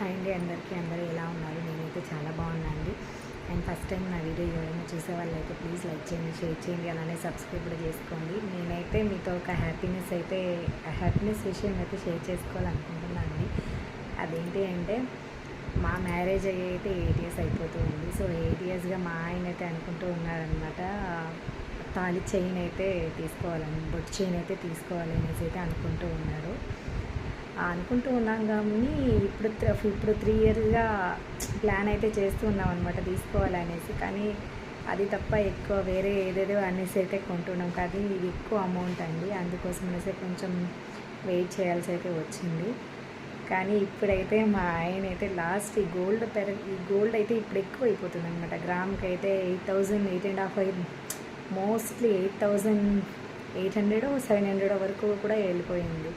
Hi అండి అందరికీ అందరూ ఎలా ఉన్నారు? నేనైతే చాలా బాగున్నాను అండి అండ్ ఫస్ట్ టైం నా వీడియో ఎవరైనా చూసే వాళ్ళు అయితే ప్లీజ్ లైక్ చేయండి షేర్ చేయండి అలానే సబ్స్క్రైబ్ కూడా చేసుకోండి. నేనైతే మీతో ఒక హ్యాపీనెస్ అయితే హ్యాపీనెస్ విషయం అయితే షేర్ చేసుకోవాలనుకుంటున్నాను అండి అదేంటి అంటే మా మ్యారేజ్ అయ్యి అయితే ఎయిట్ ఇయర్స్ అయిపోతుంది సో ఎయిట్ ఇయర్స్గా మా ఆయన అయితే అనుకుంటూ ఉన్నారనమాట తాళి చైన్ అయితే తీసుకోవాలని బొట్టు చైన్ అయితే తీసుకోవాలి అనేసి అయితే అనుకుంటూ ఉన్నారు. అనుకుంటూ ఉన్నాం కానీ ఇప్పుడు ఇప్పుడు త్రీ ఇయర్స్గా ప్లాన్ అయితే చేస్తూ ఉన్నాం అనమాట తీసుకోవాలనేసి. కానీ అది తప్ప ఎక్కువ వేరే ఏదేదో అనేసి అయితే కొంటున్నాం. కానీ ఇది ఎక్కువ అమౌంట్ అండి. అందుకోసం అనేసి కొంచెం వెయిట్ చేయాల్సి అయితే వచ్చింది. కానీ ఇప్పుడైతే మా ఆయన అయితే లాస్ట్ ఈ గోల్డ్ పెర ఈ గోల్డ్ అయితే ఇప్పుడు ఎక్కువ అయిపోతుంది అనమాట గ్రామ్కి అయితే eight thousand eight and half అయి mostly eight thousand eight hundred seven hundred వరకు కూడా వెళ్ళిపోయింది.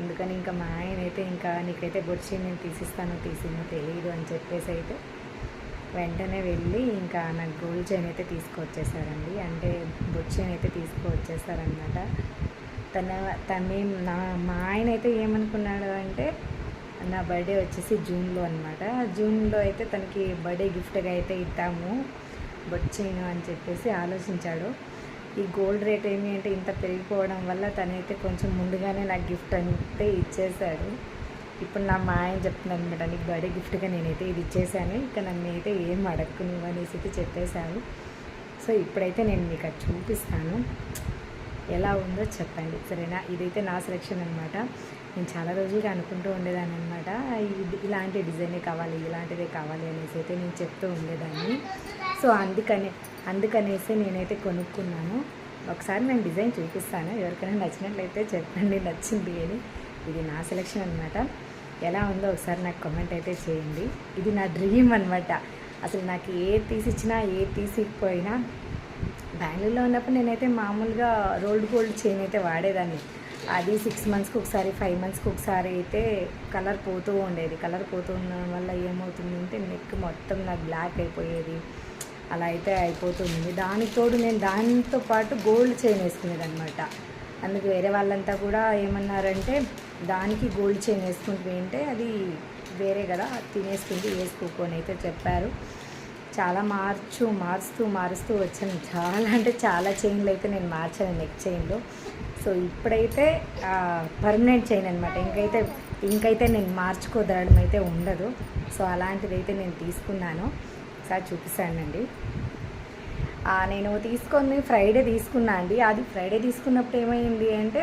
అందుకని ఇంకా మా ఆయన అయితే ఇంకా నీకైతే బొచ్చి నేను తీసిస్తాను తీసినో తెలియదు అని చెప్పేసి అయితే వెంటనే వెళ్ళి ఇంకా నాకు గోల్డ్ చైన్ అయితే తీసుకొచ్చేసారండి. అంటే బొచ్చెన్ అయితే తీసుకువచ్చేసారనమాట తన తన నా మా ఆయన అయితే ఏమనుకున్నాడు అంటే నా బర్త్డే వచ్చేసి జూన్లో అనమాట జూన్లో అయితే తనకి బర్త్డే గిఫ్ట్గా అయితే ఇద్దాము బొచ్చేను అని చెప్పేసి ఆలోచించాడు. ఈ గోల్డ్ రేట్ ఏమి అంటే ఇంత పెరిగిపోవడం వల్ల తనైతే కొంచెం ముందుగానే నాకు గిఫ్ట్ అంటే ఇచ్చేశాడు. ఇప్పుడు నా మా ఆయన చెప్తున్నాను అనమాట నీకు బర్త్డే గిఫ్ట్గా నేనైతే ఇది ఇచ్చేసాను ఇక నన్ను అయితే ఏం అడక్కు నువ్వు అనేసి అయితే చెప్పేశాను సో ఇప్పుడైతే నేను మీకు అది చూపిస్తాను. ఎలా ఉందో చెప్పండి సరేనా? ఇదైతే నా సెలెక్షన్ అనమాట. నేను చాలా రోజులుగా అనుకుంటూ ఉండేదాన్ని అనమాట. ఇది ఇలాంటి డిజైనే కావాలి ఇలాంటిదే కావాలి అనేసి అయితే నేను చెప్తూ ఉండేదాన్ని. సో అందుకనే అందుకనేసి నేనైతే కొనుక్కున్నాను. ఒకసారి నేను డిజైన్ చూపిస్తాను. ఎవరికైనా నచ్చినట్లయితే చెప్పండి నచ్చింది అని. ఇది నా సెలెక్షన్ అనమాట ఎలా ఉందో ఒకసారి నాకు కామెంట్ అయితే చేయండి. ఇది నా డ్రీమ్ అనమాట అసలు నాకు ఏ తీసిచ్చినా ఏ తీసిపోయినా బెంగళూరులో ఉన్నప్పుడు నేనైతే మామూలుగా రోల్డ్ గోల్డ్ చైన్ అయితే వాడేదాన్ని. అది సిక్స్ మంత్స్కి ఒకసారి ఫైవ్ మంత్స్కి ఒకసారి అయితే కలర్ పోతూ ఉండేది. కలర్ పోతూ ఉండడం వల్ల ఏమవుతుంది అంటే నెక్ మొత్తం నాకు బ్లాక్ అయిపోయేది. అలా అయితే అయిపోతుంది. దానికి తోడు నేను దానితో పాటు గోల్డ్ చైన్ వేసుకునేది అనమాట అందుకు వేరే వాళ్ళంతా కూడా ఏమన్నారంటే దానికి గోల్డ్ చైన్ వేసుకుంటుంది అంటే అది వేరే కదా అది వేసుకోకు అని అయితే చెప్పారు. చాలా మార్చు మారుస్తూ మారుస్తూ వచ్చాను. చాలా అంటే చాలా చైన్లు అయితే నేను మార్చాను నెక్ చైన్లో. సో ఇప్పుడైతే పర్మనెంట్ చైన్ అనమాట ఇంకైతే ఇంకైతే నేను మార్చుకోదడం అయితే ఉండదు. సో అలాంటిది అయితే నేను తీసుకున్నాను. ఒకసారి చూపిస్తానండి. నేను తీసుకుంది ఫ్రైడే తీసుకున్నా అండి. అది ఫ్రైడే తీసుకున్నప్పుడు ఏమైంది అంటే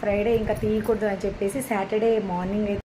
ఫ్రైడే ఇంకా తీయకూడదు అని చెప్పేసి సాటర్డే మార్నింగ్ అయితే